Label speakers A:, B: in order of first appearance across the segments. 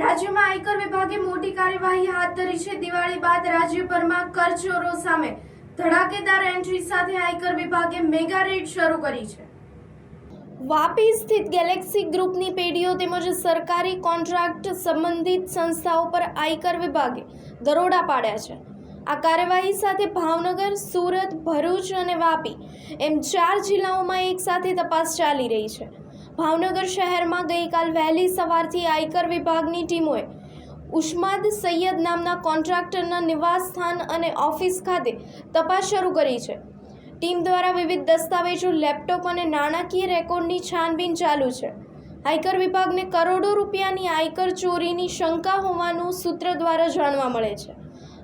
A: રાજ્યમાં આયકર વિભાગે મોટી કાર્યવાહી હાથ ધરી છે. દિવાળી બાદ રાજ્યભરમાં કરચોરો સામે ધડાકેદાર એન્ટ્રી સાથે આયકર વિભાગે મેગા રેડ શરૂ કરી છે. વાપી સ્થિત ગેલેક્સી ગ્રુપની પેઢીઓ તેમજ સરકારી કોન્ટ્રાક્ટ સંબંધિત સંસ્થાઓ પર આયકર વિભાગે દરોડા પાડ્યા છે. આ કાર્યવાહી સાથે ભાવનગર, સુરત, ભરૂચ અને વાપી એમ ચાર જિલ્લાઓમાં એકસાથે તપાસ ચાલી રહી છે. ભાવનગર શહેરમાં ગઈકાલ વહેલી સવારથી આયકર વિભાગની ટીમોએ ઉસ્માદ સૈયદ નામના કોન્ટ્રાક્ટરના નિવાસ સ્થાન અને ઓફિસ ખાતે તપાસ શરૂ કરી છે. ટીમ દ્વારા વિવિધ દસ્તાવેજો, લેપટોપ અને નાણાકીય રેકોર્ડની છાનબીન ચાલુ છે. આયકર વિભાગને કરોડો રૂપિયાની આયકર ચોરીની શંકા હોવાનું સૂત્ર દ્વારા જાણવા મળે છે.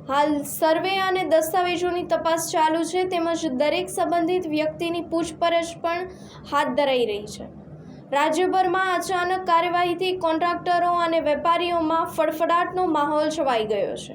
A: હાલ સર્વે અને દસ્તાવેજોની તપાસ ચાલુ છે, તેમજ દરેક સંબંધિત વ્યક્તિની પૂછપરછ પણ હાથ ધરાઈ રહી છે. રાજ્યભરમાં અચાનક કાર્યવાહીથી કોન્ટ્રાક્ટરો અને વેપારીઓમાં ફડફડાટનો માહોલ છવાઈ ગયો છે.